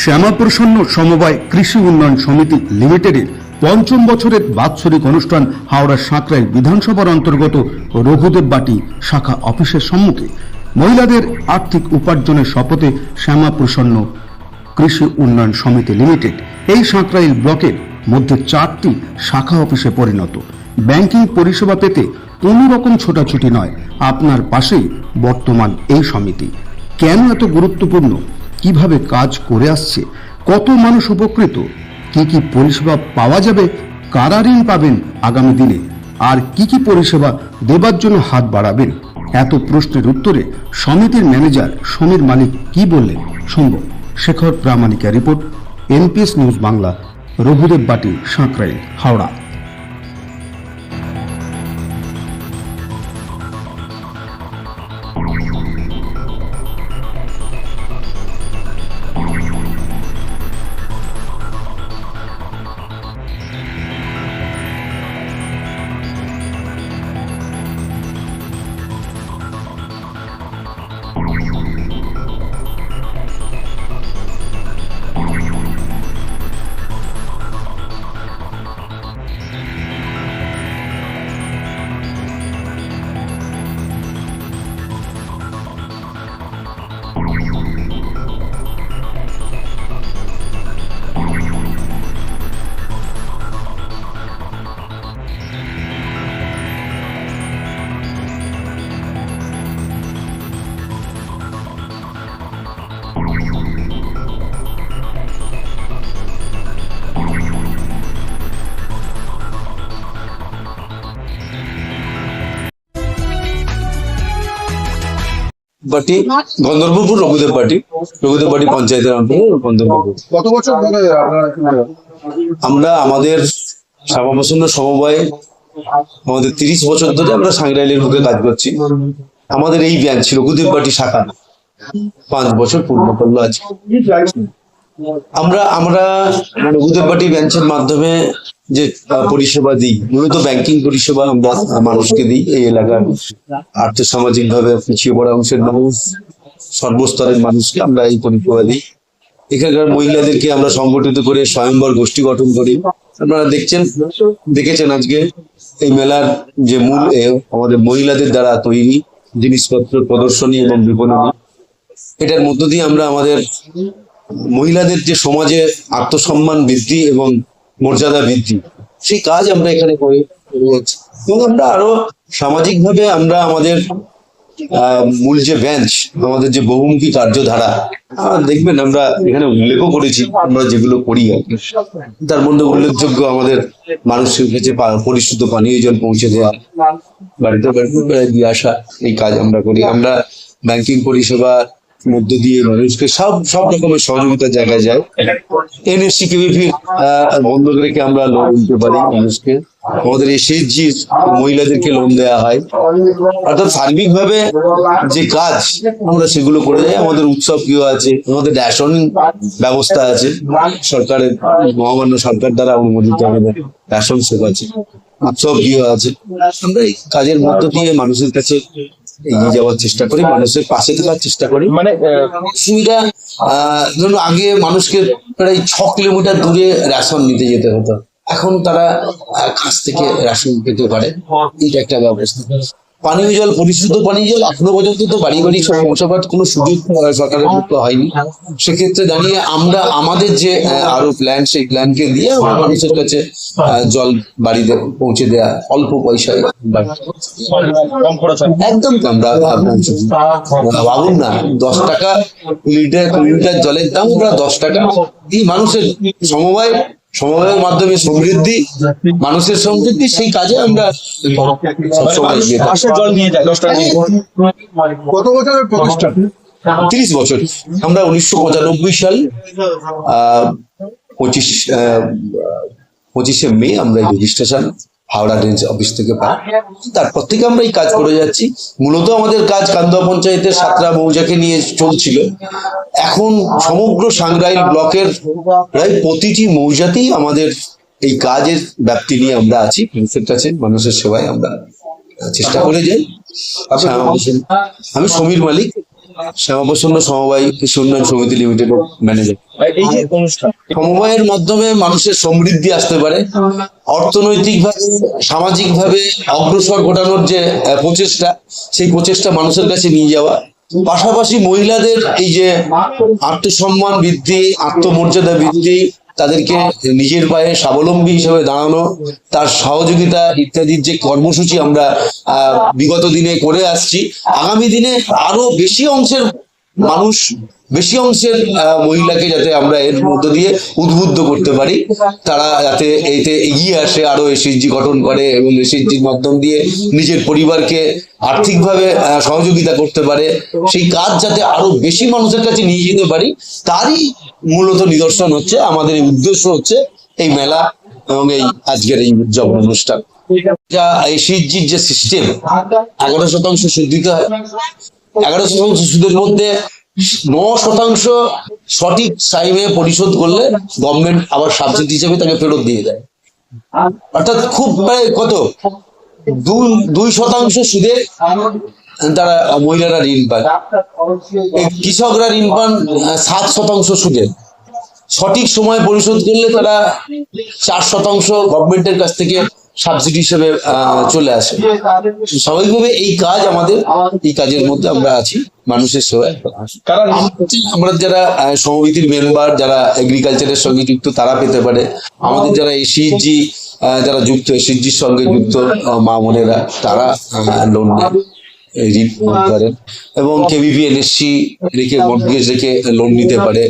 শ্যামাপ্রসন্ন সমবায় কৃষি উন্নয়ন সমিতি লিমিটেডের পঞ্চম বছরের বাৎসরিক অনুষ্ঠান হাওড়ার সাঁকরাইল বিধানসভার অন্তর্গত রঘুদেব বাটি শাখা অফিসের সম্মুখে। মহিলাদের আর্থিক উপার্জনের শপথে শ্যামাপ্রসন্ন কৃষি উন্নয়ন সমিতি লিমিটেড। এই সাঁকরাইল ব্লকের মধ্যে চারটি শাখা অফিসে পরিণত। ব্যাংকিং পরিষেবা পেতে কোনো রকম ছোটাছুটি নয়। আপনার পাশেই বর্তমান এই সমিতি। কেন এত গুরুত্বপূর্ণ? কীভাবে কাজ করে আসছে? কত মানুষ উপকৃত? কি কি পরিষেবা পাওয়া যাবে? কারা ঋণ পাবেন আগামী দিনে? আর কি কি পরিষেবা দেবার জন্য হাত বাড়াবেন? এত প্রশ্নের উত্তরে সমিতির ম্যানেজার সমীর মালিক কি বললেন? শুনব। Shekhar প্রামাণিকের report, NPS news Bangla, Raghudevbati Sankrail Howrah. Party Gandharbapur Raghudeb party Raghudeb party পঞ্চায়েতের অন্তর্গত গন্ধর্বপুর। কত বছর ধরে আমরা আমাদের শ্যামাপ্রসন্ন সমবায় আমাদের তিরিশ বছর ধরে আমরা সাংরাইলের বুকে কাজ করছি। আমাদের এই ব্যাংক ছিল রঘুদেব পার্টি শাখা পাঁচ বছর পূর্ণ করল আজকে। আমরা আমরা রঘুদেব পার্টি ব্যাংকের মাধ্যমে যে পরিষেবা দিই, মূলত ব্যাংকিং পরিষেবা আমরা মানুষকে দিই এই এলাকার আর্থসামাজিক ভাবে পিছিয়ে পড়া অংশের মানুষ, সর্বস্তরের মানুষকে আমরা এই পরিষেবা দিই। এখানকার মহিলাদেরকে আমরা সংগঠিত করে স্বয়ংবর গোষ্ঠী গঠন করি। আপনারা দেখছেন, দেখেছেন আজকে এই মেলার যে মূল আমাদের মহিলাদের দ্বারা তৈরি জিনিসপত্র প্রদর্শনী এবং বিপণনী। এটার মধ্য দিয়ে আমরা আমাদের মহিলাদের যে সমাজে আত্মসম্মান বৃদ্ধি এবং মর্যাদা বৃদ্ধি, সেই কাজ আমরা এখানে করে এবং আমরা আরও সামাজিকভাবে আমরা আমাদের মূল যে বেঞ্চ আমাদের যে বহুমুখী কার্যধারা দেখবেন আমরা এখানে উল্লেখও করেছি, আমরা যেগুলো করি তার মধ্যে উল্লেখযোগ্য আমাদের মানুষের কাছে পরিশুদ্ধ পানীয় জল পৌঁছে দেওয়া, বাড়িতে বাড়িতে দিয়ে আসা, এই কাজ আমরা করি। আমরা ব্যাংকিং পরিষেবা মধ্য দিয়ে মানুষকে সব সব রকমের সহযোগিতার জায়গায় যায়। এনএসসি কেভিপি বন্ধক রেখে আমরা লোন দিতে পারি মানুষকে। আমাদের এসএইচজি মহিলাদেরকে লোন দেওয়া হয়। অর্থাৎ সার্বিকভাবে যে কাজ আমরা সেগুলো করে যাই, আমাদের উৎসব গৃহ আছে, আমাদের রেশন ব্যবস্থা আছে। সরকারের, মহামান্য সরকার দ্বারা অনুমোদিত আমাদের রেশন সেবা আছে। উৎসব গৃহ আছে। আমরা এই কাজের মধ্য দিয়ে মানুষের কাছে এগিয়ে যাওয়ার চেষ্টা করি মানুষের পাশে থাকার চেষ্টা করি। মানে সুবিধা আহ ধরুন আগে মানুষকে প্রায় ছ কিলোমিটার দূরে রেশন নিতে যেতে হতো। এখন তারা কাছ থেকে রেশন পেতে পারে। এটা একটা ব্যবস্থা। পানীয় জল পরিশুদ্ধ পানীয় জল এখনও পর্যন্ত তো বাড়ি বাড়ি পৌঁছাবার কোনো সুযোগ সরকারের পক্ষ হয়নি। সেক্ষেত্রে দাঁড়িয়ে আমরা আমাদের যে আরও প্ল্যান সেই প্ল্যানকে দিয়ে আমরা মানুষের কাছে জল বাড়িতে পৌঁছে দেওয়া অল্প পয়সায় একদম কম ভাবুন না দশ টাকা লিটার কুড়ি লিটার জলের দাম আমরা দশ টাকা। মানুষের সমবায় সমবায়ের মাধ্যমে সমৃদ্ধি মানুষের সমৃদ্ধি সেই কাজে আমরা কত বছরের প্রতিষ্ঠান? তিরিশ বছর। আমরা উনিশশো পঁচানব্বই সাল আহ, পঁচিশ আহ, পঁচিশে মে আমরা রেজিস্ট্রেশন হাওড়া রেঞ্জ অফিস থেকে পাই তারপর থেকে আমরা এই কাজ করে যাচ্ছি। মূলত আমাদের কাজ কান্দুয়া পঞ্চায়েতের সাতরা মৌজাকে নিয়ে চলছিল। এখন সমগ্র সাংরাইল ব্লকের প্রায় প্রতিটি মৌজাতেই আমাদের এই কাজের ব্যাপ্তি নিয়ে আমরা আছি। মানুষের কাছে মানুষের সেবায় আমরা চেষ্টা করে যাই। আচ্ছা, আমি সমীর মালিক। শ্যামাপ্রসন্ন সমবায় কৃষি উন্নয়ন সমিতি লিমিটেডের ম্যানেজার এই যে অনুষ্ঠান সমবায়ের মাধ্যমে মানুষের সমৃদ্ধি আসতে পারে। অর্থনৈতিকভাবে সামাজিকভাবে অগ্রসর ঘটানোর যে প্রচেষ্টা সেই প্রচেষ্টা মানুষের কাছে নিয়ে যাওয়া। পাশাপাশি মহিলাদের এই যে আত্মসম্মান বৃদ্ধি আত্মমর্যাদা বৃদ্ধি তাদেরকে নিজের পায়ে স্বাবলম্বী হিসেবে দাঁড়ানো, তার সহযোগিতা ইত্যাদির যে কর্মসূচি আমরা বিগত দিনে করে আসছি, আগামী দিনে আরও বেশি অংশের মানুষ বেশি অংশের মহিলাকে যাতে আমরা এর মধ্য দিয়ে উদ্বুদ্ধ করতে পারি, তারা যাতে এতে এগিয়ে আসে আরও এসএইচজি গঠন করে এবং এসএইচজির মাধ্যম দিয়ে নিজের পরিবারকে আর্থিকভাবে সহযোগিতা করতে পারে। সেই কাজ যাতে আরও বেশি মানুষের কাছে নিয়ে যেতে পারি, তারই মূলত নিদর্শন হচ্ছে, আমাদের উদ্দেশ্য হচ্ছে এই মেলা এবং এই আজকের এই উদযাপন অনুষ্ঠান। যা এসএইচজির যে সিস্টেম এগারো শতাংশ সুদ দিতে হয় এগারো শতাংশ সুদের মধ্যে ন শতাংশ সঠিক টাইমে পরিশোধ করলে গভর্নমেন্ট আবার সাবসিডি হিসেবে তাকে ফেরত দিয়ে দেয়। অর্থাৎ খুব প্রায় কত? দুই শতাংশ সুদে তারা মহিলারা ঋণ পায়। কৃষকরা ঋণ পান সাত শতাংশ সুদে। সঠিক সময় পরিশোধ করলে তারা চার শতাংশ গভর্নমেন্টের কাছ থেকে সাবসিডি হিসেবে চলে আসে। স্বাভাবিকভাবে এই কাজ আমাদের, এই কাজের মধ্যে আমরা আছি, মানুষের সেবায় আমরা যারা সমিতির মেম্বার যারা এগ্রিকালচারের সঙ্গে যুক্ত, তারা পেতে পারে। আমাদের যারা এসিজি যারা যুক্ত এসিজির সঙ্গে যুক্ত মা বোনেরা, তারা লোন নেন ঋণ করেন এবং কেবিপি এনএসসি রেখে মর্গেজ রেখে লোন নিতে পারে।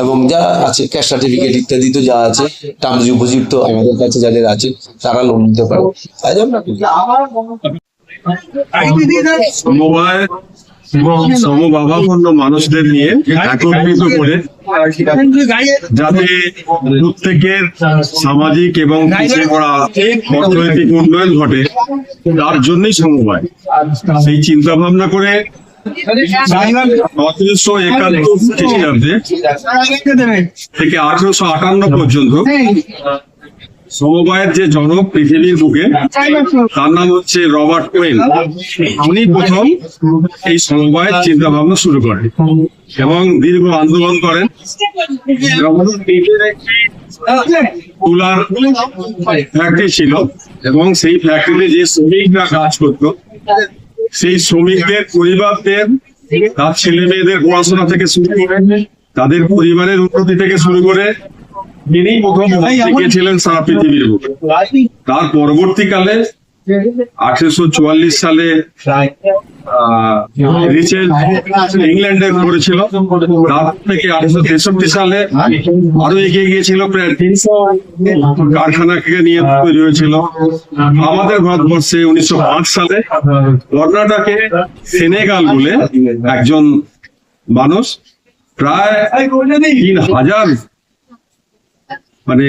এবং যা আছে ক্যাশ সার্টিফিকেট ইত্যাদি তো যা আছে টার্মস উপযুক্ত আমাদের কাছে যাদের আছে, তারা লোন নিতে পারে তাই জন্য এবং সমভাবাপন্ন মানুষদের নিয়ে একত্রিত করে যাতে প্রত্যেকের সামাজিক এবং পিছিয়ে পড়া অর্থনৈতিক উন্নয়ন ঘটে তার জন্যই সমবায়। সেই চিন্তা ভাবনা করে সতেরোশো একাত্তর খ্রিস্টাব্দে থেকে আঠারোশো আটান্ন পর্যন্ত সমবায়ের যে জনক পৃথিবীর বুকে, তার নাম হচ্ছে রবার্ট ওয়েন উনি প্রথম এই সমবায়ের চিন্তা ভাবনা শুরু করেন এবং দীর্ঘ আন্দোলন করেন। তুলার ফ্যাক্টরি ছিল এবং সেই ফ্যাক্টরিতে যে শ্রমিকরা কাজ করতো, সেই শ্রমিকদের, পরিবারদের, তার ছেলে মেয়েদের পড়াশোনা থেকে শুরু করে, তাদের পরিবারের উন্নতি থেকে শুরু করে তিনি লিখেছিলেন সারা পৃথিবীর তার পরবর্তীকালে আঠারোশো চুয়াল্লিশ সালে আহ, রিচেল ইংল্যান্ডে করেছিল। তার থেকে আঠারোশো তেষট্টি সালে আরও এগিয়ে গিয়েছিল প্রায় তিনশো কারখানাকে নিয়ে তৈরি হয়েছিল। আমাদের ভারতবর্ষে উনিশশো পাঁচ সালে কর্ণাটকে সেনেগাল বলে একজন মানুষ। প্রায় তিন হাজার মানে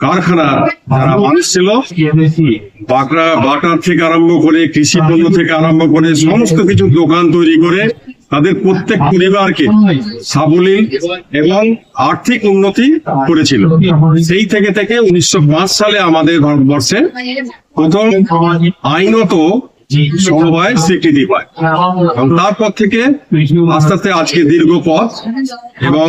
কারখানা যারা মানুষ ছিল বাকরা বাটার থেকে আরম্ভ করে, কৃষি পণ্য থেকে আরম্ভ করে, সমস্ত কিছু দোকান তৈরি করে তাদের প্রত্যেক পরিবারকে সাবলীল এবং আর্থিক উন্নতি করেছিল। সেই থেকে থেকে উনিশশো পাঁচ সালে আমাদের ভারতবর্ষে প্রথম আইনত সমবায় স্বীকৃতি পায় এবং তারপর থেকে আস্তে আস্তে আজকে দীর্ঘ পথ। এবং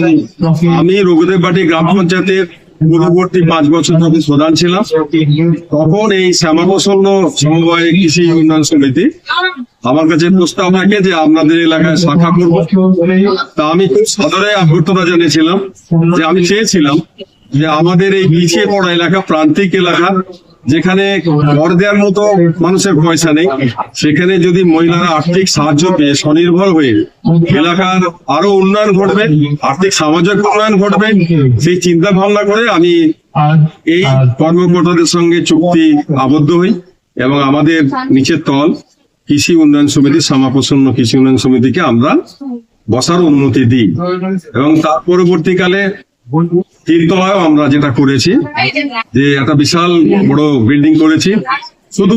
আমি রঘুদেব বাটি গ্রাম পঞ্চায়েতের পূর্ববর্তী পাঁচ বছর যখন প্রধান ছিলাম। তখন এই শ্যামাপ্রসন্ন সমবায় কৃষি উন্নয়ন সমিতি আমার কাছে প্রস্তাব থাকে যে আপনাদের এলাকায় শাখা করব। তা আমি খুব সদরে অভ্যর্থনা জানিয়েছিলাম যে আমি চেয়েছিলাম যে আমাদের এই পিছিয়ে পড়া এলাকা প্রান্তিক এলাকা যেখানে কর দেওয়ার মতো মানুষের পয়সা নেই, সেখানে যদি মহিলারা আর্থিক সাহায্য পেয়ে স্বনির্ভর হয়ে এলাকার আরও উন্নয়ন ঘটবে, আর্থিক সামাজিক উন্নয়ন ঘটবে, সেই চিন্তা ভাবনা করে আমি এই কর্মকর্তাদের সঙ্গে চুক্তি আবদ্ধ হই এবং আমাদের নিচের তল কৃষি উন্নয়ন সমিতি, শ্যামাপ্রসন্ন কৃষি উন্নয়ন সমিতিকে আমরা বসার অনুমতি দিই। এবং তার পরবর্তীকালে তিনতলায়ও আমরা যেটা করেছি, যে একটা বিশাল বড় বিল্ডিং করেছি। শুধু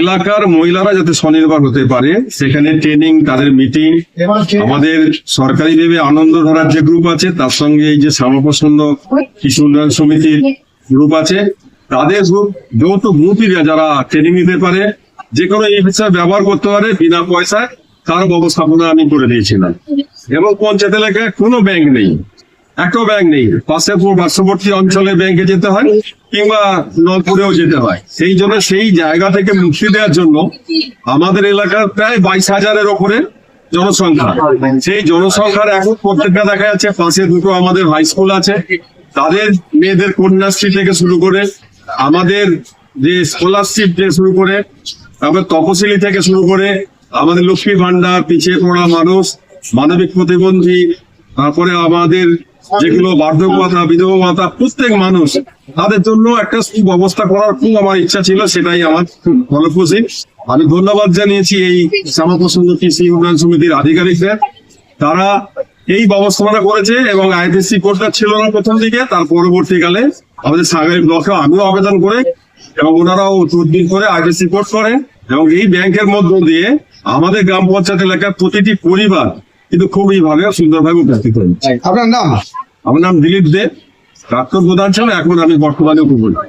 এলাকার মহিলারা যাতে স্বনির্ভর হতে পারে, সেখানে ট্রেনিং তাদের মিটিং আমাদের সরকারি ভেবে আনন্দ ধরার যে গ্রুপ আছে, তার সঙ্গে এই যে শ্যামাপ্রসন্ন কৃষি উন্নয়ন সমিতির গ্রুপ আছে, তাদের গ্রুপ যৌথ গ্রুপই যারা ট্রেনিং নিতে পারে, যে কোনো এই বিষয়ে ব্যবহার করতে পারে, বিনা পয়সায়, তার ব্যবস্থাপনা আমি করে দিয়েছিলাম। এবং পঞ্চায়েত এলাকায় কোনো ব্যাংক নেই। একটাও ব্যাংক নেই। পাশেপুর পার্শ্ববর্তী অঞ্চলে ব্যাংকে যেতে হয় কিংবা নলপুরেও যেতে হয়। সেই জন্য সেই জায়গা থেকে মুক্তি দেওয়ার জন্য আমাদের এলাকার প্রায় বাইশ হাজারের ওপরে জনসংখ্যা। সেই জনসংখ্যার এখন প্রত্যেকটা দেখা যাচ্ছে পাশে দুটো আমাদের হাই স্কুল আছে। তাদের মেয়েদের কন্যাশ্রী থেকে শুরু করে আমাদের যে স্কলারশিপ থেকে শুরু করে, তারপর তপশিলি থেকে শুরু করে আমাদের লক্ষ্মী ভান্ডার পিছিয়ে পড়া মানুষ, মানবিক প্রতিবন্ধী, তারপরে আমাদের যেগুলো বার্ধক্য ভাতা, বিধবা ভাতা, প্রত্যেক মানুষ তাদের জন্য একটা সুব্যবস্থা করার খুব আমার ইচ্ছা ছিল, সেটাই আমার খুশি। আমি ধন্যবাদ জানিয়েছি এই শ্যামাপ্রসন্ন কৃষি উন্নয়ন সমিতির আধিকারিকদের। তারা এই ব্যবস্থাপনা করেছে এবং আইডিসি কোডটা ছিল না প্রথম দিকে, তার পরবর্তীকালে আমাদের সাগরী ব্লকে আমিও আবেদন করে এবং ওনারাও তদবির করে আইডিসি কোড করে এবং এই ব্যাংকের মধ্য দিয়ে আমাদের গ্রাম পঞ্চায়েত এলাকার প্রতিটি পরিবার কিন্তু খুবই ভালো সুন্দরভাবে উপস্থিত হয়েছে। আপনার নাম? আমার নাম দিলীপ দেব প্রাক্তন প্রধান ছিল এখন আমি বর্তমানে উপপ্রধান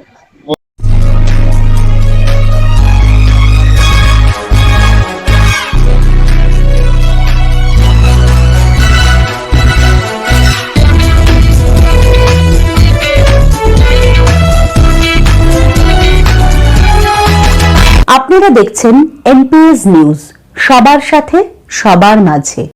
আপনারা দেখছেন এনপিএস নিউজ সবার সাথে সবার মাঝে।